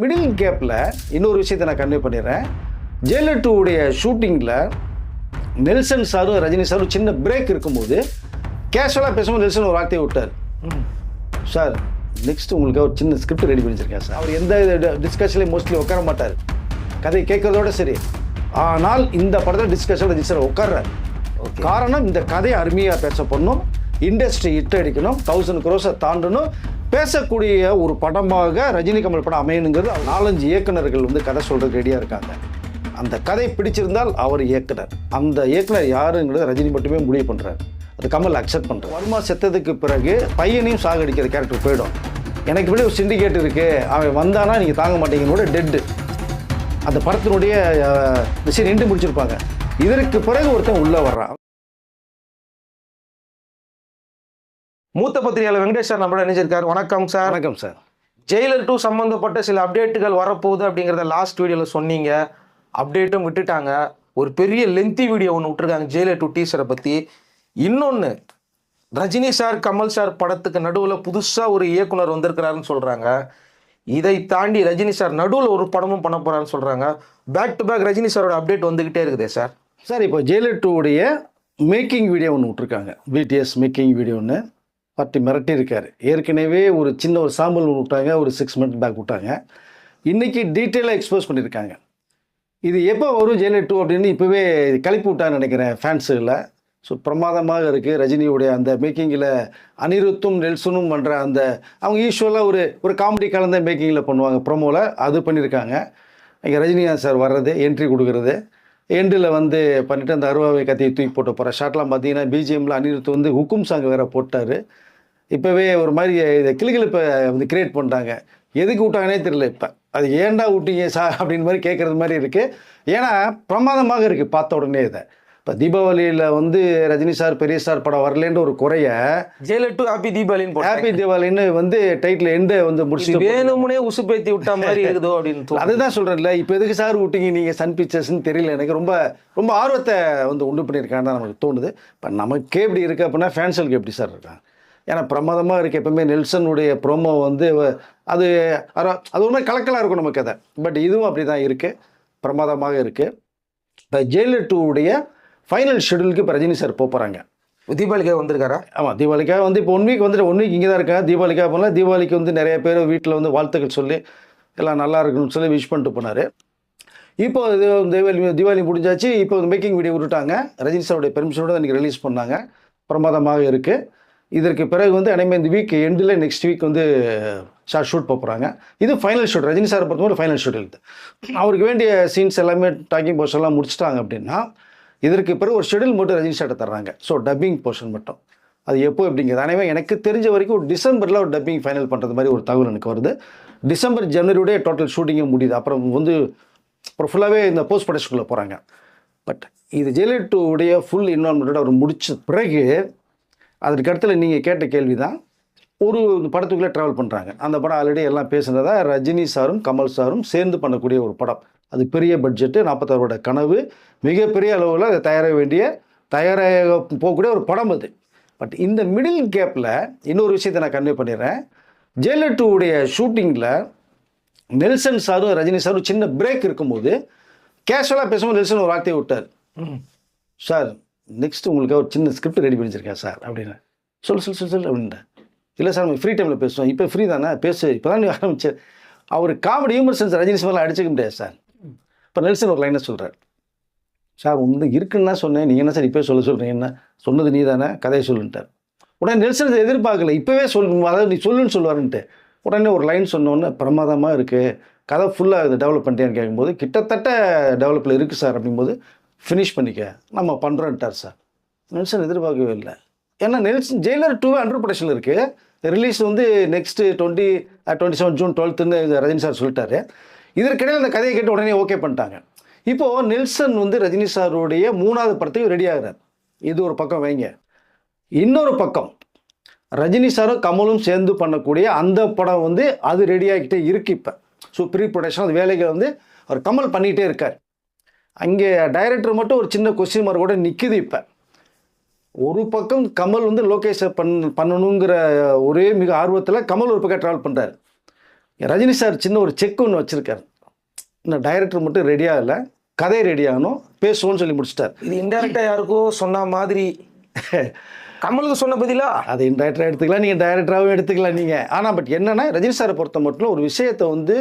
Middle கேப்பில் இன்னொரு விஷயத்தை நான் கன்வே பண்ணிடுறேன். ஜெயலலிதா உடைய ஷூட்டிங்கில் நெல்சன் சாரும் ரஜினி சாரும் சின்ன பிரேக் இருக்கும்போது கேஷுவலாக பேசும்போது நெல்சன் ஒரு வார்த்தையை விட்டார். சார் நெக்ஸ்ட் உங்களுக்கு ஒரு சின்ன ஸ்கிரிப்ட் ரெடி பண்ணிச்சிருக்கேன் சார். அவர் எந்த டிஸ்கஷன்லேயும் மோஸ்ட்லி உட்கார மாட்டார். கதை கேட்கறதோட சரி. ஆனால் இந்த படத்தில் டிஸ்கஷன் ரஜினி சார் உட்கார்றார். காரணம் இந்த கதையை அருமையாக பேச பண்ணும் இண்டஸ்ட்ரி ஹிட் அடிக்கணும் தௌசண்ட் க்ரோஸை தாண்டணும். பேசக்கூடிய ஒரு படமாக ரஜினி கமல் படம் அமையணுங்கிறது நாலஞ்சு இயக்குநர்கள் வந்து கதை சொல்கிறது ரெடியாக இருக்காங்க. அந்த கதை பிடிச்சிருந்தால் அவர் இயக்குனர். அந்த இயக்குனர் யாருங்கிறது ரஜினி மட்டுமே முடிவு பண்ணுறாரு அது கமல் அக்செப்ட் பண்ணுறாரு வர்மா செத்ததுக்கு பிறகு பையனையும் சாகடிக்கிற கேரக்டர் போயிடும். எனக்கு இப்படி ஒரு சிண்டிகேட் இருக்குது அவன் வந்தானா நீங்கள் தாங்க மாட்டீங்கன்னு டெட்டு அந்த படத்தினுடைய விஷயம் நின்று முடிச்சிருப்பாங்க. இதற்கு பிறகு ஒருத்தன் உள்ளே வர்றான். மூத்த பத்திரிகையாளர் வெங்கடேஷ் சார் நம்மளோட இணைஞ்சிருக்காரு. வணக்கம் சார். வணக்கம் சார். ஜெயிலர் டூ சம்பந்தப்பட்ட சில அப்டேட்டுகள் வரப்போகுது அப்படிங்கிறத லாஸ்ட் வீடியோவில் சொன்னீங்க. அப்டேட்டும் விட்டுட்டாங்க. ஒரு பெரிய லென்த்தி வீடியோ ஒன்று விட்டுருக்காங்க ஜெயிலர் டூ டீசரை பற்றி இன்னொன்று ரஜினி சார் கமல் சார் படத்துக்கு நடுவில் புதுசாக ஒரு இயக்குனர் வந்திருக்கிறாருன்னு சொல்கிறாங்க இதை தாண்டி ரஜினி சார் நடுவில் ஒரு படமும் பண்ண போகிறாருன்னு சொல்கிறாங்க பேக் டு பேக் ரஜினி சாரோட அப்டேட் வந்துக்கிட்டே இருக்குதே சார். சார் இப்போ ஜெயலலிதாவுடைய மேக்கிங் வீடியோ ஒன்று விட்ருக்காங்க பிடிஎஸ் மேக்கிங் வீடியோ பற்றி பட்டி மிரட்டி ஏற்கனவே ஒரு சின்ன ஒரு சாம்பிள் விட்டாங்க ஒரு சிக்ஸ் மந்த் பேக் விட்டாங்க. இன்றைக்கி டீட்டெயிலாக எக்ஸ்போஸ் பண்ணியிருக்காங்க இது எப்போ வரும் ஜெயலலிதா டூ அப்படின்னு இப்போவே கிளப்பி விட்டான்னு நினைக்கிறேன் ஃபேன்ஸுகளில் ஸோ பிரமாதமாக இருக்குது ரஜினியுடைய அந்த மேக்கிங்கில் அனிருத்தும் நெல்சனும் பண்ணுற அந்த அவங்க யூஸ்வலாக ஒரு ஒரு காமெடி கலந்த மேக்கிங்கில் பண்ணுவாங்க. ப்ரொமோவில் அது பண்ணியிருக்காங்க இங்கே ரஜினிகாந்த் சார் வர்றது என்ட்ரி கொடுக்குறது. எண்டில் வந்து பண்ணிட்டு அந்த அருவாவை கத்தியை தூக்கி போட்டு போகிற ஷாட்லாம் பார்த்தீங்கன்னா பிஜிஎம்மில் அனிருத் வந்து ஹுக்கும் சாங் வேறு போட்டார். இப்போவே ஒரு மாதிரி இதை கிளுகிழப்பை வந்து கிரியேட் பண்ணிட்டாங்க. எதுக்கு விட்டாங்கன்னே தெரியல இப்போ. அது ஏன்டா விட்டீங்க சா அப்படின்னு மாதிரி கேட்குறது மாதிரி இருக்குது ஏன்னா பிரமாதமாக இருக்குது பார்த்த உடனே இதை. இப்போ தீபாவளியில் வந்து ரஜினி சார் பெரிய சார் படம் வரலேன்ற ஒரு குறைய ஜெயிலர் டூ ஹாப்பி தீபாவளின்னு ஹாப்பி தீபாவளின்னு வந்து டைட்டில் எண்டு வந்து இது முடிச்சுட்டு வேணும்னே உசுப்பேத்தி விட்ட மாதிரி இருக்குதோ அப்படின்னு. அதுதான் சொல்கிறேன்ல இப்போ எதுக்கு சார் விட்டீங்க? நீங்கள் சன் பிக்சர்ஸ்னு தெரியல. எனக்கு ரொம்ப ரொம்ப ஆர்வத்தை வந்து உண்டு பண்ணியிருக்கான்னு தான் நமக்கு தோணுது. இப்போ நமக்கே இப்படி இருக்கு அப்படின்னா ஃபேன்ஸலுக்கு எப்படி சார் இருக்காங்க? ஏன்னா பிரமாதமாக இருக்குது எப்பவுமே நெல்சனுடைய ப்ரோமோ வந்து அது அது ஒரு மாதிரி கலக்கலாக இருக்கும் நமக்கு அதை. பட் இதுவும் அப்படி தான் இருக்குது பிரமாதமாக இருக்குது இப்போ ஜெயிலர் டூவுடைய ஃபைனல் ஷெடியூலுக்கு இப்போ ரஜினி சார் போகிறாங்க தீபாவளிக்காக வந்திருக்காரா? ஆமாம் தீபாவளிக்காக வந்து இப்போ ஒன் வீக் வந்துட்டு ஒன் வீக் இங்கே தான் இருக்காங்க. தீபாவளிக்காக போனால் தீபாவளிக்கு வந்து நிறைய பேர் வீட்டில் வந்து வாழ்த்துக்கள் சொல்லி எல்லாம் நல்லா இருக்குன்னு சொல்லி விஷ் பண்ணிட்டு போனார். இப்போ இது தீபாவளி தீபாவளி முடிஞ்சாச்சு. இப்போ மேக்கிங் வீடியோ விட்டுட்டாங்க. ரஜினி சாருடைய பெர்மிஷனோட இன்றைக்கி ரிலீஸ் பண்ணாங்க. பிரமாதமாக இருக்குது இதற்கு பிறகு வந்து அனைமே இந்த வீக் எண்டில் நெக்ஸ்ட் வீக் வந்து ஷார்ட் ஷூட் போகிறாங்க இது ஃபைனல் ஷூட் ரஜினி சார் பொறுத்தவரை ஃபைனல் ஷூட் எழுது அவருக்கு வேண்டிய சீன்ஸ் எல்லாமே டாக்கிங் போர்ஷன் எல்லாம் முடிச்சிட்டாங்க அப்படின்னா இதற்கு பிறகு ஒரு ஷெடியூல் மட்டும் ரஜினி சார்ட்ட தர்றாங்க. ஸோ டப்பிங் போர்ஷன் மட்டும். அது எப்போ எப்படிங்கிறது. அனைவரும் எனக்கு தெரிஞ்ச வரைக்கும் ஒரு டிசம்பரில் ஒரு டப்பிங் ஃபைனல் பண்ணுறது மாதிரி ஒரு தகவல் எனக்கு வருது. டிசம்பர் ஜனவரியோடய டோட்டல் ஷூட்டிங்கே முடியுது. அப்புறம் வந்து அப்புறம் ஃபுல்லாகவே இந்த போஸ்ட் ப்ரொடக்ஷனுக்குள்ளே போகிறாங்க பட் இது ஜெயலலிட்டுடைய ஃபுல் இன்வால்மெண்ட்டோட அவர் முடித்த பிறகு அதற்கு இடத்துல நீங்கள் கேட்ட கேள்வி தான் ஒரு படத்துக்குள்ளே ட்ராவல் பண்ணுறாங்க அந்த படம் ஆல்ரெடி எல்லாம் பேசுனதா ரஜினி சாரும் கமல் சாரும் சேர்ந்து பண்ணக்கூடிய ஒரு படம். அது பெரிய பட்ஜெட்டு நாற்பத்தாறோட கனவு மிகப்பெரிய அளவில் அதை தயாராக வேண்டிய தயாராக போகக்கூடிய ஒரு படம் அது. பட் இந்த மிடில் கேப்பில் இன்னொரு விஷயத்தை நான் கன்வே பண்ணிடுறேன். ஜெயலலிதாவுடைய ஷூட்டிங்கில் நெல்சன் சாரும் ரஜினி சாரும் சின்ன பிரேக் இருக்கும்போது கேஷுவலாக பேசும்போது நெல்சன் ஒரு வார்த்தையை விட்டார். சார் நெக்ஸ்ட் உங்களுக்கு ஒரு சின்ன ஸ்கிரிப்ட் ரெடி பண்ணிச்சிருக்கேன் சார் அப்படின்னு. சொல்லு சொல்லு சொல்லு சொல்லு அப்படின்ட்டேன் இல்லை சார் நம்ம ஃப்ரீ டைமில் பேசுவோம். இப்போ ஃப்ரீ தானே? பேசு. இப்போ தான் நீ ஆரம்பிச்சு. அவர் காமெடி ஹியூமர் சென்ஸ் ரஜினி சார்லாம் அடிச்சுக்க முடியாது சார். இப்போ நெல்சன் ஒரு லைனை சொல்கிறார் சார் ஒன்று இருக்குன்னா தான் சொன்னேன். நீங்கள் என்ன சார் இப்போ சொல்ல சொல்கிறீங்க என்ன? சொன்னது நீ தானே? கதையை சொல்லுன்ட்டார். உடனே நெல்சன் எதிர்பார்க்கல. இப்போவே சொல் அதாவது நீ சொல்லுன்னு சொல்லுவாருன்ட்டு. உடனே ஒரு லைன் சொன்னோன்னே பிரமாதமாக இருக்குது கதை ஃபுல்லாக இது டெவலப் பண்ணிட்டேன்னு கேட்கும்போது கிட்டத்தட்ட டெவலப்பில் இருக்குது சார் அப்படிங்கும்போது ஃபினிஷ் பண்ணிக்க. நம்ம பண்ணுறோன்ட்டார் சார். நெல்சன் எதிர்பார்க்கவே இல்லை. ஏன்னா Nelson Jailer two under production இருக்குது ரிலீஸ் வந்து next twenty twenty seven June டுவெல்த்துன்னு Rajini sir சொல்லிட்டாரு. இதற்கிடையில் அந்த கதையை கேட்டு உடனே ஓகே பண்ணிட்டாங்க. இப்போது நெல்சன் வந்து ரஜினி சாருடைய மூணாவது படத்தையும் ரெடி ஆகிறார். இது ஒரு பக்கம் வைங்க. இன்னொரு பக்கம் ரஜினி சாரும் கமலும் சேர்ந்து பண்ணக்கூடிய அந்த படம் வந்து அது ரெடி ஆகிக்கிட்டே இருக்கு இப்போ. ஸோ ப்ரீ ப்ரொடக்ஷன் அது வேலைகளை வந்து அவர் கமல் பண்ணிகிட்டே இருக்கார். அங்கே டைரக்டர் மட்டும் ஒரு சின்ன கொஸ்டின் மார்க் கூட நிற்குது இப்போ. ஒரு பக்கம் கமல் வந்து லோகேஷை பண் பண்ணணுங்கிற ஒரே மிக ஆர்வத்தில் கமல் ஒரு பக்கம் ட்ராவல் பண்ணுறாரு ரஜினி சார் சின்ன ஒரு செக் ஒன்று வச்சுருக்காரு. இந்த டைரக்டர் மட்டும் ரெடியாக இல்லை கதை ரெடி ஆகணும் பேசுவோன்னு சொல்லி முடிச்சிட்டார். இது இன்டெரக்டா யாருக்கோ சொன்ன மாதிரி. கமலுக்கு சொன்ன பதிலா? அதை டைரக்டராக எடுத்துக்கலாம் நீங்கள் டைரக்டராகவும் எடுத்துக்கலாம் நீங்கள் ஆனால் பட் என்னன்னா ரஜினி சாரை பொறுத்த மட்டும் ஒரு விஷயத்தை வந்து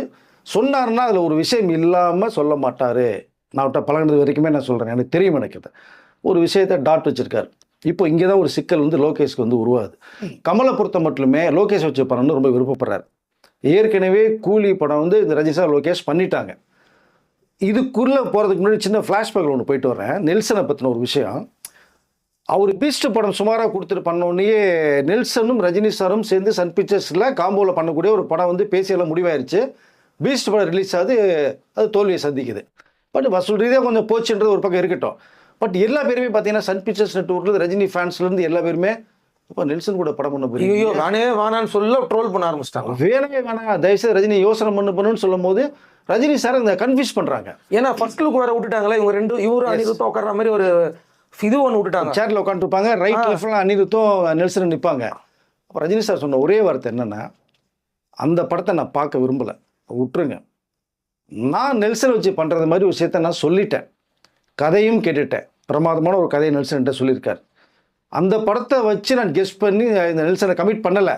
சொன்னாருன்னா அதில் ஒரு விஷயம் இல்லாமல் சொல்ல மாட்டார். நான் அவர்கிட்ட பழகினது வரைக்குமே நான் சொல்கிறேன் எனக்கு தெரியும் எனக்கு. ஒரு விஷயத்தை டாட் வச்சிருக்காரு. இப்போ இங்கே தான் ஒரு சிக்கல் வந்து லோகேஷ்க்கு வந்து உருவாகுது. கமலை பொறுத்த மட்டுமே லோகேஷ் வச்ச படம்னு ரொம்ப விருப்பப்படுறாரு. ஏற்கனவே கூலி படம் வந்து இந்த ரஜினி சார் லோகேஷ் பண்ணிட்டாங்க. இதுக்குள்ளே போகிறதுக்கு முன்னாடி சின்ன ஃப்ளாஷ்பேக்கில் ஒன்று போயிட்டு வரேன் நெல்சனை பற்றின ஒரு விஷயம். அவர் பீஸ்ட் படம் சுமாராக கொடுத்துட்டு பண்ணோடனே நெல்சனும் ரஜினி சாரும் சேர்ந்து சன் பிக்சர்ஸில் காம்போவில் பண்ணக்கூடிய ஒரு படம் வந்து பேசியெல்லாம் முடிவாயிருச்சு. பீஸ்ட் படம் ரிலீஸ் ஆகுது. அது தோல்வியை சந்திக்குது. பட் வசூல் ரீதியாக கொஞ்சம் போச்சுன்றது ஒரு பக்கம் இருக்கட்டும். பட் எல்லா பேருமே பார்த்தீங்கன்னா சன் பிக்சர்ஸ் நெட்ஒர்க்கில் ரஜினி ஃபேன்ஸ்லேருந்து எல்லா பேருமே இப்போ நெல்சன் கூட படம் பண்ண போறீங்க. ஐயோ நானே வேணான்னு சொல்ல ட்ரோல் பண்ண ஆரம்பிச்சிட்டாங்க. வேணவே வேணாம். தயவுசெய்து ரஜினி யோசனை பண்ணு பண்ணுன்னு சொல்லும் போது ரஜினி சார் இந்த கன்ஃபியூஸ் பண்ணுறாங்க ஏன்னா ஃபர்ஸ்ட் லுக் வேற விட்டுட்டாங்களே இவங்க ரெண்டு இவரும் அனிருத்தம் உட்கார்ற மாதிரி ஒரு இது ஒன்று விட்டுட்டாங்க. சேர்ல உட்காந்துருப்பாங்க ரைட் லெஃப்ட்ல அனிருத்தும் நெல்சன் நிற்பாங்க அப்போ ரஜினி சார் சொன்ன ஒரே வார்த்தை என்னன்னா அந்த படத்தை நான் பார்க்க விரும்பலை. விட்டுருங்க. நான் நெல்சன் வச்சு பண்ணுறது மாதிரி ஒரு விஷயத்த நான் சொல்லிட்டேன். கதையும் கேட்டுட்டேன். பிரமாதமான ஒரு கதையை நெல்சன்கிட்ட சொல்லியிருக்கார். அந்த படத்தை வச்சு நான் கெஸ்ட் பண்ணி இந்த நெல்சனை கமிட் பண்ணலை.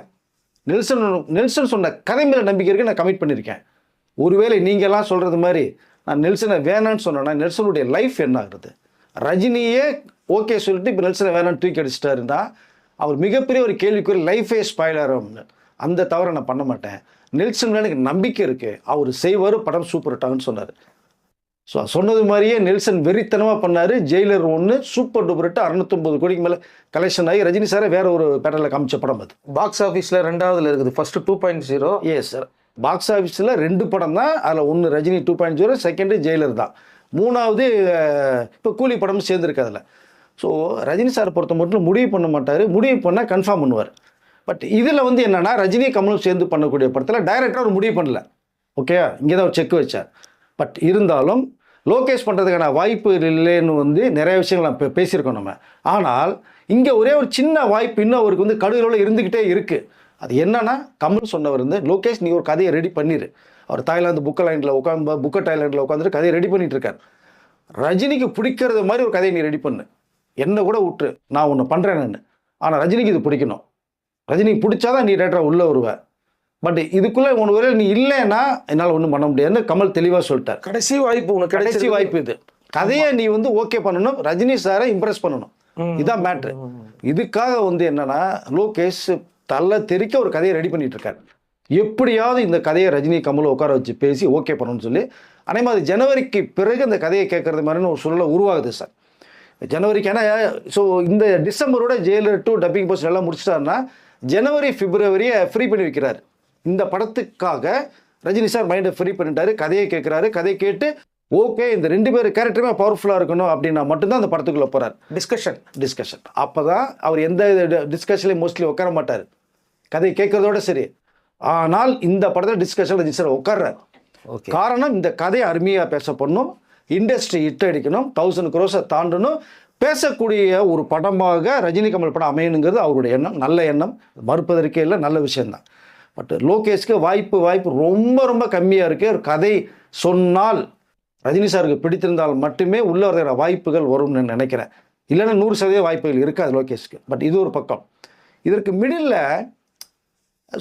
நெல்சன் நெல்சன் சொன்ன கதை மேலே நம்பிக்கை இருக்கு நான் கமிட் பண்ணியிருக்கேன். ஒருவேளை நீங்கள்லாம் சொல்கிறது மாதிரி நான் நெல்சனை வேணான்னு சொன்னேன்னா நெல்சனுடைய லைஃப் என்ன ஆகுறது ரஜினியே ஓகே சொல்லிட்டு இப்போ நெல்சனை வேணான்னு தூக்கி அடிச்சிட்டாருன்னா அவர் மிகப்பெரிய ஒரு கேள்விக்குரிய லைஃபே ஸ்பாயில் ஆகும் அந்த தவறை நான் பண்ண மாட்டேன். நெல்சன் எனக்கு நம்பிக்கை இருக்குது அவர் செய்வார் படம் சூப்பர் ஹிட்டாகுன்னு சொன்னார் ஸோ சொன்னது மாதிரியே நெல்சன் வெறித்தனமாக பண்ணார். ஜெயிலர் ஒன்று சூப்பர் டூப்பர் ஹிட் அறுநூத்தொம்பது கோடிக்கு மேலே கலெக்ஷன் ஆகி ரஜினி சாரை வேற ஒரு பேட்டரில் காமிச்ச படம் அது. பாக்ஸ் ஆஃபீஸ்ல ரெண்டாவதுல இருக்குது. First two point zero yes sir box ஆஃபீஸில் ரெண்டு படம் தான். அதில் ஒன்று Rajini two point zero second Jailer தான். மூணாவது இப்போ கூலி படமும் சேர்ந்துருக்கு அதில். ஸோ ரஜினி சார் பொறுத்த மட்டும் முடிவு பண்ண மாட்டார். முடிவு பண்ணால் கன்ஃபார்ம் பண்ணுவார். பட் இதில் வந்து என்னென்னா ரஜினி கமலும் சேர்ந்து பண்ணக்கூடிய படத்தில் டைரக்டர் ஒரு முடிவு பண்ணல. ஓகே இங்கே தான் ஒரு செக் வச்சார். பட் இருந்தாலும் லோகேஷ் பண்ணுறதுக்கான வாய்ப்பு இல்லைன்னு வந்து நிறைய விஷயங்கள் நம்ம பேசியிருக்கோம் நம்ம. ஆனால் இங்கே ஒரே ஒரு சின்ன வாய்ப்பு இன்னும் அவருக்கு வந்து கடுகளோடு இருந்துக்கிட்டே இருக்குது அது என்னன்னா கமல் சொன்னவர் வந்து லோகேஷ் நீ ஒரு கதையை ரெடி பண்ணிடு அவர் தாய்லாந்து புக்க லைனில் உட்காந்து புக்க டைலாண்டில் உட்காந்துட்டு கதையை ரெடி பண்ணிட்டு இருக்கார் ரஜினிக்கு பிடிக்கிறது மாதிரி ஒரு கதையை நீ ரெடி பண்ணு. என்ன கூட விட்டுரு. நான் ஒன்று பண்ணுறேன் நான். ஆனால் ரஜினிக்கு இது பிடிக்கணும். ரஜினிக்கு பிடிச்சாதான் நீ டேரக்டராக உள்ளே வருவ. பட் இதுக்குள்ளே உனக்கு ஒரே நீ இல்லைன்னா என்னால் ஒன்றும் பண்ண முடியாதுன்னு கமல் தெளிவாக சொல்லிட்டார். கடைசி வாய்ப்பு உனக்கு கடைசி வாய்ப்பு இது. கதையை நீ வந்து ஓகே பண்ணணும் ரஜினி சாரை இம்ப்ரெஸ் பண்ணணும். இதான் மேட்ரு இதுக்காக வந்து என்னன்னா லோகேஷ் தள்ள தெறிக்க ஒரு கதையை ரெடி பண்ணிட்டு இருக்காரு. எப்படியாவது இந்த கதையை ரஜினி கமலை உட்கார வச்சு பேசி ஓகே பண்ணணும்னு சொல்லி அதே மாதிரி ஜனவரிக்கு பிறகு அந்த கதையை கேட்கறது மாதிரின்னு ஒரு சூழ்நிலை உருவாகுது சார் ஜனவரிக்கு ஏன்னா ஸோ இந்த டிசம்பரோட ஜெயிலர் டூ டப்பிங் போஸ்ட் எல்லாம் முடிச்சிட்டாருன்னா ஜனவரி பிப்ரவரியை ஃப்ரீ பண்ணி வைக்கிறார். இந்த படத்துக்காக ரஜினி சார் மைண்டை ஃப்ரீ பண்ணிட்டாரு. கதையை கேட்குறாரு கதையை கேட்டு ஓகே இந்த ரெண்டு பேர் கேரக்டருமே பவர்ஃபுல்லாக இருக்கணும் அப்படின்னா மட்டும்தான் அந்த படத்துக்குள்ளே போகிறார் டிஸ்கஷன் டிஸ்கஷன் அப்போ தான் அவர் எந்த டிஸ்கஷன்லையும் மோஸ்ட்லி உட்கார மாட்டார். கதையை கேட்கறதோட சரி. ஆனால் இந்த படத்தில் டிஸ்கஷன் ரஜினி சார் உட்கார்றார். ஓகே காரணம் இந்த கதையை அருமையாக பேசப்படணும். இண்டஸ்ட்ரி ஹிட் அடிக்கணும். தௌசண்ட் க்ரோஸை தாண்டணும். பேசக்கூடிய ஒரு படமாக ரஜினி கமல் படம் அமையணுங்கிறது அவருடைய எண்ணம். நல்ல எண்ணம். மறுப்பதற்கே இல்லை நல்ல விஷயம்தான். பட் லோகேஷ்க்கு வாய்ப்பு வாய்ப்பு ரொம்ப ரொம்ப கம்மியாக இருக்குது ஒரு கதை சொன்னால் ரஜினி சாருக்கு பிடித்திருந்தால் மட்டுமே உள்ள வர வாய்ப்புகள் வரும்னு நினைக்கிறேன். இல்லைன்னா நூறு சதவீத வாய்ப்புகள் இருக்காது லோகேஷ்க்கு. பட் இது ஒரு பக்கம். இதற்கு மிடில்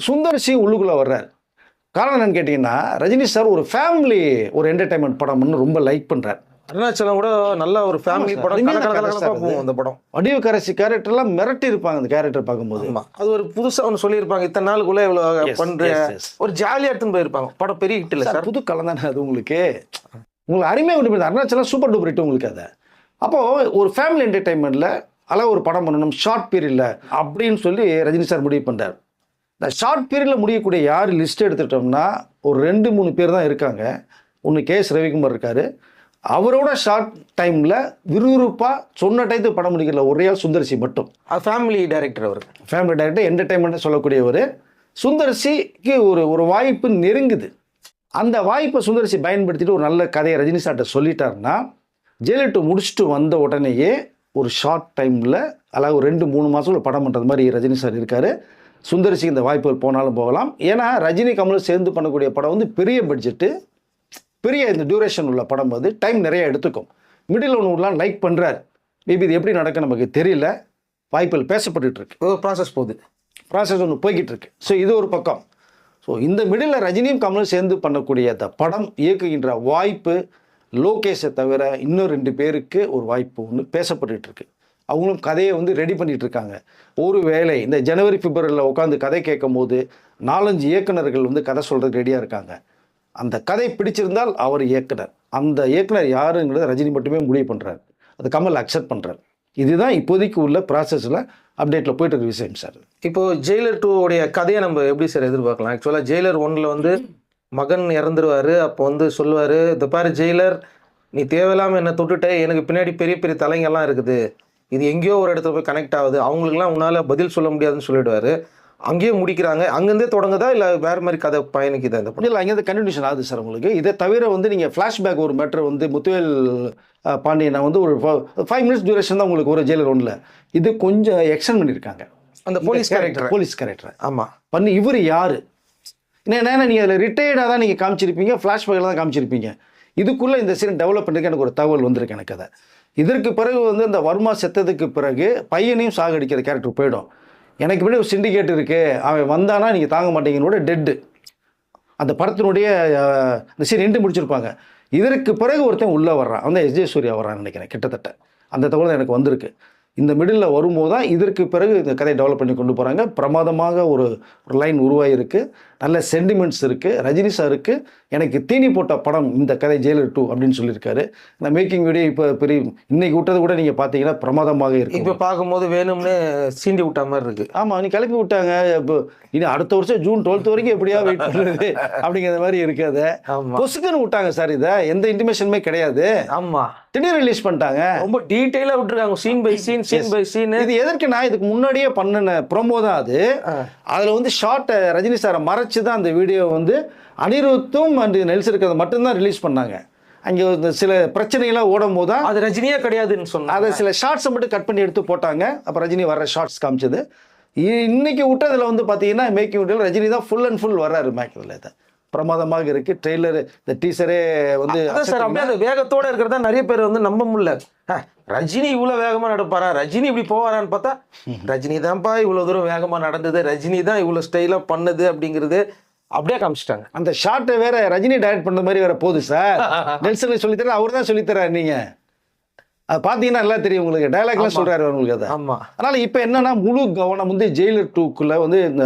சுந்தர் சிங் உள்ளுக்குள்ளே வர்றார். காரணம் என்னன்னு கேட்டிங்கன்னா ரஜினி சார் ஒரு ஃபேமிலி ஒரு என்டர்டைன்மெண்ட் படம்னு ரொம்ப லைக் பண்ணுறார் அருணாச்சலம் கூட நல்ல ஒரு ஃபேமிலி. படம். போகும் அந்த படம். வடிவு கரசி கேரக்டர்லாம் மிரட்டி இருப்பாங்க அந்த கேரக்டர் பார்க்கும்போது. அது ஒரு புதுசா ஒன்று சொல்லியிருப்பாங்க. இத்தனை நாளுக்குள்ள இவ்வளவு Yes, பண்ற. ஒரு ஜாலியா எடுத்துன்னு போயிருப்பாங்க. படம் பெரிய ஹிட் இல்ல சார் புது கலம் தானே அது உங்களுக்கு. உங்களுக்கு அருமையாக கொண்டு போயிருந்தது அருணாச்சலம் சூப்பர் டூப்பர் ஹிட் உங்களுக்கு அதை. அப்போது ஒரு ஃபேமிலி என்டர்டைன்மெண்ட்டில் அழகாக ஒரு படம் பண்ணணும். ஷார்ட் பீரியடில் அப்படின்னு சொல்லி ரஜினி சார் முடிவு பண்ணுறார் இந்த ஷார்ட் பீரியடில் முடியக்கூடிய யார் லிஸ்ட் எடுத்துட்டோம்னா ஒரு ரெண்டு மூணு பேர் தான் இருக்காங்க. ஒன்று கே எஸ் ரவிக்குமார் இருக்கார். அவரோட ஷார்ட் டைமில் விறுவிறுப்பாக சொன்ன டயத்துக்கு படம் முடிக்கல ஒரே சுந்தர்சி மட்டும். அது ஃபேமிலி டைரக்டர் அவரு. ஃபேமிலி டைரக்டர் என்டர்டைன்மெண்ட்டை சொல்லக்கூடியவர் சுந்தர்சிக்கு ஒரு ஒரு வாய்ப்பு நெருங்குது. அந்த வாய்ப்பை சுந்தர்சி பயன்படுத்திட்டு ஒரு நல்ல கதையை ரஜினி சார்ட்ட சொல்லிட்டாருன்னா ஜெயலலிதா முடிச்சுட்டு வந்த உடனேயே ஒரு ஷார்ட் டைமில் அதாவது ஒரு ரெண்டு மூணு மாதம் ஒரு படம் பண்ணுறது மாதிரி ரஜினி சார் இருக்கார். சுந்தரிசிக்கு இந்த வாய்ப்புகள் போனாலும் போகலாம். ஏன்னா ரஜினி கமலும் சேர்ந்து பண்ணக்கூடிய படம் வந்து பெரிய பட்ஜெட்டு பெரிய இந்த டியூரேஷன் உள்ள படம் வந்து டைம் நிறைய எடுத்துக்கும். மிடில் ஒன்றுலாம் லைக் பண்ணுறாரு மேபி இது எப்படி நடக்கும் நமக்கு தெரியல. வாய்ப்புகள் பேசப்பட்டுட்டு இருக்கு. ப்ராசஸ் போகுது. ப்ராசஸ் ஒன்று போய்கிட்டு இருக்கு. ஸோ இது ஒரு பக்கம். ஸோ இந்த மிடில் ரஜினியும் கமலும் சேர்ந்து பண்ணக்கூடிய அந்த படம் இயக்குகின்ற வாய்ப்பு லோகேஷை தவிர இன்னும் ரெண்டு பேருக்கு ஒரு வாய்ப்பு ஒன்று பேசப்பட்டுட்டு இருக்கு. அவங்களும் கதையை வந்து ரெடி பண்ணிட்டு இருக்காங்க. ஒரு வேளை இந்த ஜனவரி பிப்ரவரியில் உட்காந்து கதை கேட்கும் போது நாலஞ்சு இயக்குனர்கள் வந்து கதை சொல்கிறது ரெடியாக இருக்காங்க. அந்த கதை பிடிச்சிருந்தால் அவர் இயக்குனர். அந்த இயக்குனர் யாருங்கிறத ரஜினி மட்டுமே முடிவு பண்ணுறாரு அது கமல் அக்செப்ட் பண்ணுறாரு இதுதான் இப்போதைக்கு உள்ள ப்ராசஸில் அப்டேட்டில் போயிட்டு இருக்க விஷயம் சார் இப்போது ஜெயிலர் டூ உடைய கதையை நம்ம எப்படி சார் எதிர்பார்க்கலாம்? ஆக்சுவலாக ஜெயிலர் ஒன்ல வந்து மகன் இறந்துருவார் அப்போ வந்து சொல்லுவார் இந்த பாரு ஜெயிலர் நீ தேவையில்லாமல் என்னை தொட்டுட்ட எனக்கு பின்னாடி பெரிய பெரிய தலைங்கெல்லாம் இருக்குது. இது எங்கேயோ ஒரு இடத்துல போய் கனெக்ட் ஆகுது. அவங்களுக்குலாம் உன்னால் பதில் சொல்ல முடியாதுன்னு சொல்லிடுவார். அங்கேயே முடிக்கிறாங்க. அங்கேருந்தே தொடங்குதா? இல்லை வேற மாதிரி கதை பயணிக்குதா இந்த படம்? இல்லை அங்கேருந்து கண்டினியூஷன் ஆகுது சார் உங்களுக்கு. இதை தவிர வந்து நீங்கள் ஃப்ளாஷ்பேக் ஒரு மேட்ரு வந்து முத்துவேல் பாண்டியனை வந்து ஒரு ஃபைவ் மினிட்ஸ் டியூரேஷன் தான் உங்களுக்கு ஒரு ஜெயிலர் ஒன்றில் இது கொஞ்சம் எக்ஸ்டெண்ட் பண்ணியிருக்காங்க அந்த போலீஸ் கேரக்டர் போலீஸ் கேரக்டர் ஆமா. பண்ணி இவர் யார்? என்ன நீங்கள் அதில் ரிட்டையர்டாக தான் நீங்கள் காமிச்சிருப்பீங்க ஃப்ளாஷ்பேக்கில் தான் காமிச்சிருப்பீங்க. இதுக்குள்ளே இந்த சீன் டெவலப் பண்ணுறதுக்கு எனக்கு ஒரு தகவல் வந்திருக்கு எனக்கு அதை. இதற்கு பிறகு வந்து இந்த வர்மா செத்ததுக்கு பிறகு பையனையும் சாகடிக்கிற கேரக்டர் போயிடும். எனக்கு முன்னாடி ஒரு சிண்டிகேட் இருக்குது அவன் வந்தானா நீங்கள் தாங்க மாட்டீங்கன்னோட டெட்டு அந்த படத்தினுடைய இந்த சீன் எண்டு முடிச்சிருப்பாங்க. இதற்கு பிறகு ஒருத்தன் உள்ளே வர்றான். அந்த எஸ் ஜே சூர்யா வர்றான்னு நினைக்கிறேன் கிட்டத்தட்ட. அந்த தகவல் எனக்கு வந்திருக்கு. இந்த மிடில் வரும்போது தான் இதற்கு பிறகு இந்த கதையை டெவலப் பண்ணி கொண்டு போகிறாங்க பிரமாதமாக ஒரு ஒரு லைன் உருவாகிருக்கு நல்ல சென்டிமெண்ட்ஸ் இருக்குது ரஜினி சாருக்கு எனக்கு தீனி போட்ட படம் இந்த கதை ஜெயிலர் டூ அப்படின்னு சொல்லியிருக்காரு. இந்த மேக்கிங் வீடியோ இப்போ பெரிய இன்னைக்கு விட்டது கூட நீங்கள் பார்த்தீங்கன்னா பிரமாதமாக இருக்கு இப்போ பார்க்கும்போது வேணும்னு சீண்டி விட்ட மாதிரி இருக்கு. ஆமாம் நீ கிளப்பி விட்டாங்க. இப்போ இனி அடுத்த வருஷம் ஜூன் டுவெல்த் வரைக்கும் எப்படியா வெயிட் பண்ணுறது அப்படிங்கிற மாதிரி இருக்காது ஆமா. பொசுக்குன்னு விட்டாங்க சார் இதை. எந்த இன்டிமேஷனுமே கிடையாது. ஆமா. திடீர் ரிலீஸ் பண்ணிட்டாங்க. ரொம்ப டீட்டெயிலாக விட்டுருக்காங்க. Scene by scene scene by scene இது எதற்கு நான் இதுக்கு முன்னாடியே பண்ணின ப்ரோமோ தான் அது. அதில் வந்து ஷார்ட்டை ரஜினி சாரை மறைச்சு தான் அந்த வீடியோ வந்து அனிருத்தும் அண்ட் நெல்சன் இருக்கிறது மட்டும்தான் ரிலீஸ் பண்ணாங்க. அங்கே இந்த சில பிரச்சனைகள்லாம் ஓடும் போது தான் அது ரஜினியா கிடையாதுன்னு சொன்னாங்க. அதை சில ஷார்ட்ஸை மட்டும் கட் பண்ணி எடுத்து போட்டாங்க. அப்போ ரஜினி வர்ற ஷார்ட்ஸ் காமிச்சது. இன்னைக்கு விட்டதில் வந்து பார்த்தீங்கன்னா மேக்கிங் ரஜினி தான் ஃபுல் அண்ட் ஃபுல் வர்றாரு இதை. பிரமாதமாக இருக்குது ட்ரெய்லர் இந்த டீசரே வந்து சார் அப்படியே அந்த வேகத்தோட இருக்கிறதா நிறைய பேர் வந்து நம்ப முடியல. ரஜினி இவ்வளவு வேகமா நடப்பாரா? ரஜினி இப்படி போவாரான்னு பார்த்தா ரஜினி தான்ப்பா இவ்வளவு தூரம் வேகமா நடந்தது ரஜினி தான் இவ்வளவு ஸ்டைலா பண்ணது அப்படிங்கிறது அப்படியே காமிச்சிட்டாங்க. அந்த ஷார்ட்டை வேற ரஜினி டைரக்ட் பண்ண மாதிரி வேற போகுது சார். நெல்சன் சொல்லித்தர அவர் தான் சொல்லித்தராரு நீங்க. அது பார்த்தீங்கன்னா நல்லா தெரியும் உங்களுக்கு. டைலாக்லாம் சொல்றாரு உங்களுக்கு அதை. ஆமா. அதனால இப்போ என்னன்னா முழு கவனம் வந்து ஜெயிலர் டூக்குள்ள வந்து இந்த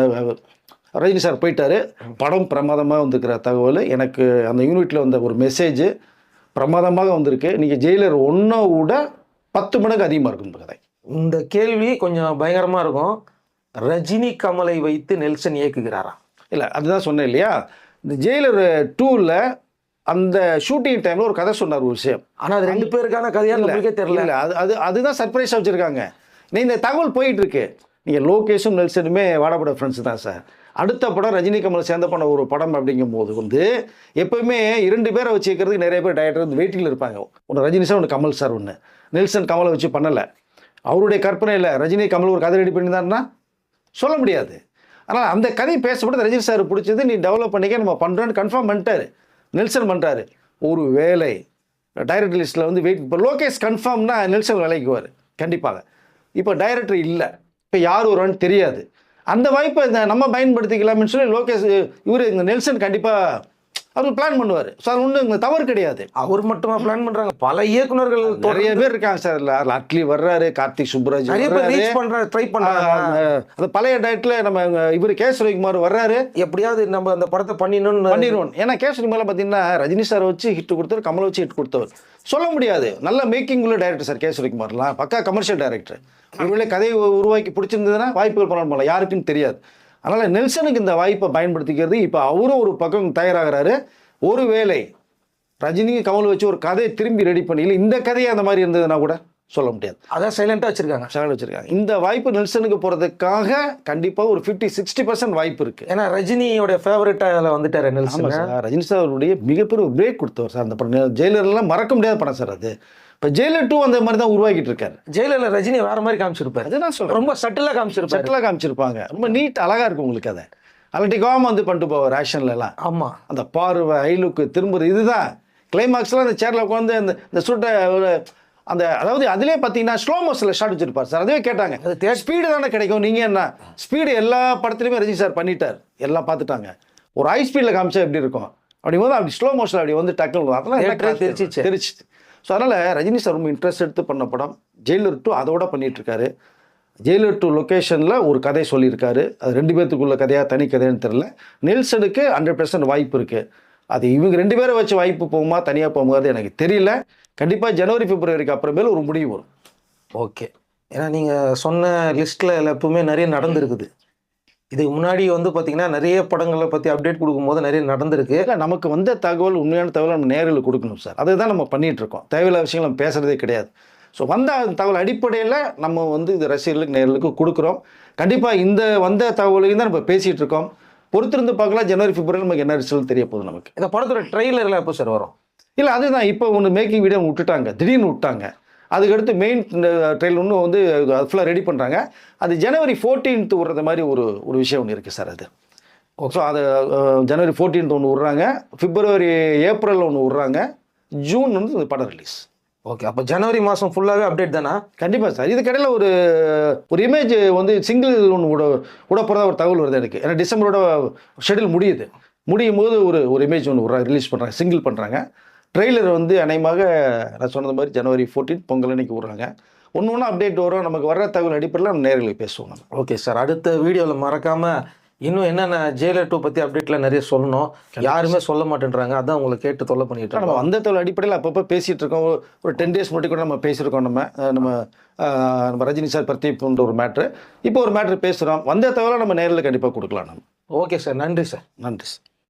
ரஜினி சார் போயிட்டாரு. படம் பிரமாதமாக வந்திருக்கிற தகவல். எனக்கு அந்த யூனிட்ல வந்த ஒரு மெசேஜ் பிரமாதமாக வந்திருக்கு. நீங்கள் ஜெயிலர் ஒன்றை விட பத்து மடங்கு அதிகமாக இருக்கும் கதை. இந்த கேள்வி கொஞ்சம் பயங்கரமா இருக்கும். ரஜினி கமலை வைத்து நெல்சன் இயக்குகிறாரா? இல்லை அதுதான் சொன்னேன் இல்லையா? இந்த ஜெயிலர் டூவில் அந்த ஷூட்டிங் டைமில் ஒரு கதை சொன்னார் ஒரு விஷயம். ஆனா அது ரெண்டு பேருக்கான கதையா நம்மளுக்கே தெரியல. இல்ல அது அது அதுதான் சர்ப்ரைஸாக வச்சுருக்காங்க. நீ இந்த தகவல் போயிட்டு இருக்கு. நீங்கள் லோகேஷும் நெல்சனுமே வாடப்பட ஃப்ரெண்ட்ஸ் தான் சார் அடுத்த படம் ரஜினி கமல் சேர்ந்த பண்ண ஒரு படம் அப்படிங்கும் போது வந்து எப்பவுமே இரண்டு பேரை வச்சுக்கிறதுக்கு நிறைய பேர் டைரக்டர் வந்து வெயிட்டிங்கில் இருப்பாங்க. ஒன்று ரஜினி சார் ஒன்று கமல் சார் ஒன்று நெல்சன் கமலை வச்சு பண்ணலை. அவருடைய கற்பனையில் ரஜினி கமல் ஒரு கதை ரெடி பண்ணியிருந்தாருன்னா சொல்ல முடியாது. ஆனால் அந்த கதை பேசப்பட்டு ரஜினி சார் பிடிச்சது நீ டெவலப் பண்ணிக்க நம்ம பண்ணுறோன்னு கன்ஃபார்ம் பண்ணிட்டாரு. நெல்சன் பண்ணுறாரு ஒரு வேலை டைரக்டர் லிஸ்ட்டில் வந்து வெயிட் இப்போ லோகேஷ் கன்ஃபார்ம்னா நெல்சன் வேலைக்குவார் கண்டிப்பாக. இப்போ டைரக்டர் இல்லை. இப்போ யார் வருவான்னு தெரியாது. அந்த வாய்ப்பை இந்த நம்ம பயன்படுத்திக்கலாம்னு சொல்லி லோகேஷ் இவர் இந்த நெல்சன் கண்டிப்பாக அவர் பிளான் பண்ணுவார். அது ஒன்றும் தவறு கிடையாது. அவர் மட்டுமா பிளான் பண்றாங்க? பல இயக்குனர்கள் நிறைய பேர் இருக்காங்க சார் அதில் அட்லி வர்றாரு கார்த்திக் சுப்புராஜ் நிறைய பேர் வர்றாரு. ரீச் பண்ற ட்ரை பண்றாங்க. ஆஹ் அந்த பழைய டயட்ல நம்ம இவர் கே சுரவிக்குமார் வர்றாரு. எப்படியாவது நம்ம அந்த படத்தை பண்ணிடணும்னு பண்ணிடுவோம். ஏன்னா கே சுரவிக்குமார் பார்த்தீங்கன்னா ரஜினி சார் வச்சு ஹிட் கொடுத்தவர் கமல் வச்சு ஹிட் கொடுத்தவர். சொல்ல முடியாது. நல்ல மேக்கிங் உள்ள டைரக்டர் சார் கே சுரவிக்குமார்லாம் பக்கா கமர்ஷியல் டைரக்டர் ஒருவேளை கதையை உருவாக்கி பிடிச்சிருந்ததுன்னா வாய்ப்புகள் பண்ண போகலாம் யாருக்குன்னு தெரியாது. அதனால் நெல்சனுக்கு இந்த வாய்ப்பை பயன்படுத்திக்கிறது. இப்போ அவரும் ஒரு பக்கம் தயாராகிறாரு. ஒருவேளை ரஜினி கமல் வச்சு ஒரு கதையை திரும்பி ரெடி பண்ணி இல்லை இந்த கதையை அந்த மாதிரி இருந்ததுன்னா கூட சொல்ல முடியாது. அதான் சைலண்டா வச்சிருக்காங்க. சேனல் வச்சிருக்காங்க. இந்த வாய்ப்பு நெல்சனுக்கு போகிறதுக்காக கண்டிப்பாக ஒரு ஃபிஃப்டி சிக்ஸ்டி பர்சன்ட் வாய்ப்பு இருக்கு. ஏன்னா ரஜினியோட ஃபேவரட்டா அதில் வந்துட்டாரு நெல்சன். ரஜினி சார் அவருடைய மிகப்பெரிய ஒரு பிரேக் கொடுத்தவர் சார். அந்த படம். ஜெயிலர்லாம் மறக்க முடியாத படம் சார் அது. இப்போ ஜெயிலர் டூ அந்த மாதிரி தான் உருவாக்கிட்டு இருக்காரு. ஜெயிலர்ல ரஜினி வேற மாதிரி காமிச்சிருப்பாரு. அதுதான் சொல்கிறேன் ரொம்ப சட்டிலா காமிச்சிருப்பாரு. செட்டிலாக காமிச்சிருப்பாங்க. ரொம்ப நீட் அழகாக இருக்கும் உங்களுக்கு அதை. அலட்டிக்காமல் வந்து பண்ணிட்டு போவார் ஆக்ஷன்ல எல்லாம் ஆமா. அந்த பார்வை ஐலுக்கு திரும்புறது இதுதான். கிளைமாக்ஸ்லாம் அந்த சேரில் உட்காந்து அந்த இந்த சுட்ட ஒரு அந்த அதாவது அதிலே பார்த்தீங்கன்னா ஸ்லோ மோஷனில் ஷாட் வச்சிருப்பார் சார். அதுவே கேட்டாங்க அது ஸ்பீடு தானே கிடைக்கும்? நீங்கள் என்ன? ஸ்பீடு எல்லா படத்துலையுமே ரஜினி சார் பண்ணிட்டார். எல்லாம் பார்த்துட்டாங்க ஒரு ஹை ஸ்பீடில் காமிச்சா எப்படி இருக்கும்? அப்படிங்கும்போது அப்படி ஸ்லோ மோஷனில் அப்படி வந்து டக்குனு அதெல்லாம் தெரிச்சிச்சு. தெரிச்சு ஸோ அதனால் ரஜினி சார் ரொம்ப இன்ட்ரெஸ்ட் எடுத்து பண்ண படம். ஜெயிலர் டூ அதோட பண்ணிகிட்ருக்காரு ஜெயிலர் டூ லொக்கேஷனில் ஒரு கதை சொல்லியிருக்காரு. அது ரெண்டு பேர்த்துக்குள்ள கதையாக தனி கதைன்னு தெரில நெல்சனுக்கு ஹண்ட்ரட் பர்சன்ட் வாய்ப்பு இருக்குது அது இவங்க ரெண்டு பேரை வச்சு வாய்ப்பு போகுமா தனியாக போகும்போது எனக்கு தெரியல. கண்டிப்பாக ஜனவரி பிப்ரவரிக்கு அப்புறமேல ஒரு முடிவு வரும். ஓகே ஏன்னா நீங்கள் சொன்ன லிஸ்ட்ல எப்பவுமே நிறைய நடந்திருக்குது. இதுக்கு முன்னாடி வந்து பாத்தீங்கன்னா நிறைய படங்களை பத்தி அப்டேட் கொடுக்கும்போது நிறைய நடந்திருக்கு. இல்லை நமக்கு வந்த தகவல் உண்மையான தகவல் நம்ம நேரில் கொடுக்கணும் சார் அதுதான் நம்ம பண்ணிட்டு இருக்கோம். தேவையில்லாத விஷயங்கள் நம்ம பேசுறதே கிடையாது. ஸோ வந்த தகவல் அடிப்படையில் நம்ம வந்து இது ரசிகர்களுக்கு நேர்களுக்கு கொடுக்குறோம். கண்டிப்பாக இந்த வந்த தகவலையும் தான் நம்ம பேசிகிட்டு இருக்கோம். பொறுத்திருந்து பார்க்கலாம் ஜனவரி பிப்ரவரி நமக்கு என்ன ரிசல்ட் தெரிய போகுது நமக்கு. இந்த படத்தோட ட்ரெய்லர்ல எப்போ சார் வரும்? இல்லை அதுதான். இப்போ ஒன்று மேக்கிங் வீடியோ விட்டுட்டாங்க. திடீர்னு விட்டாங்க. அதுக்கடுத்து மெயின் ட்ரெயில் ஒன்று வந்து அது ஃபுல்லாக ரெடி பண்ணுறாங்க அது ஜனவரி 14th விடுறது மாதிரி ஒரு ஒரு விஷயம் ஒன்று இருக்குது சார் அது. ஸோ அது ஜனவரி 14th ஒன்று விட்றாங்க. பிப்ரவரி ஏப்ரல் ஒன்று விட்றாங்க. ஜூன் வந்து படம் ரிலீஸ் ஓகே அப்போ ஜனவரி மாசம் ஃபுல்லாவே அப்டேட் தானா? கண்டிப்பாக சார். இது கடையில் ஒரு ஒரு இமேஜ் வந்து சிங்கிள் ஒன்று விட விட போகிறதா ஒரு தகவல் வருது எனக்கு. ஏன்னா டிசம்பரோட ஷெடியூல் முடியுது. முடியும் போது ஒரு ஒரு இமேஜ் ஒன்று விட்றாங்க ரிலீஸ் பண்ணுறாங்க சிங்கிள் பண்ணுறாங்க ட்ரெய்லர் வந்து அநேகமாக நான் சொன்னது மாதிரி ஜனவரி 14 பொங்கல் அன்னைக்கு விட்றாங்க. ஒன்று ஒன்று அப்டேட் வரும். நமக்கு வர்ற தகவல் அடிப்படையில் நம்ம நேரில் பேசுவோம் நம்ம. ஓகே சார் அடுத்த வீடியோவில் மறக்காம இன்னும் என்னென்ன ஜெயிலர் டூ பத்தி அப்டேட்ல நிறைய சொல்லணும். யாருமே சொல்ல மாட்டேன்றாங்க. அதான் உங்களை கேட்டு தொல்லை பண்ணிட்டு நம்ம வந்த தகவல் அடிப்படையில் அப்பப்போ பேசிகிட்டு இருக்கோம். ஒரு- டென் டேஸ் முன்னாடி கூட நம்ம பேசியிருக்கோம் நம்ம. நம்ம நம்ம ரஜினி சார் பிரதீப்ன்ற ஒரு மேட்ரு இப்போ ஒரு மேட்ரு பேசுகிறோம் வந்த தகவலை நம்ம நேரில் கண்டிப்பாக கொடுக்கலாம் நம்ம. ஓகே சார் நன்றி சார் நன்றி சார்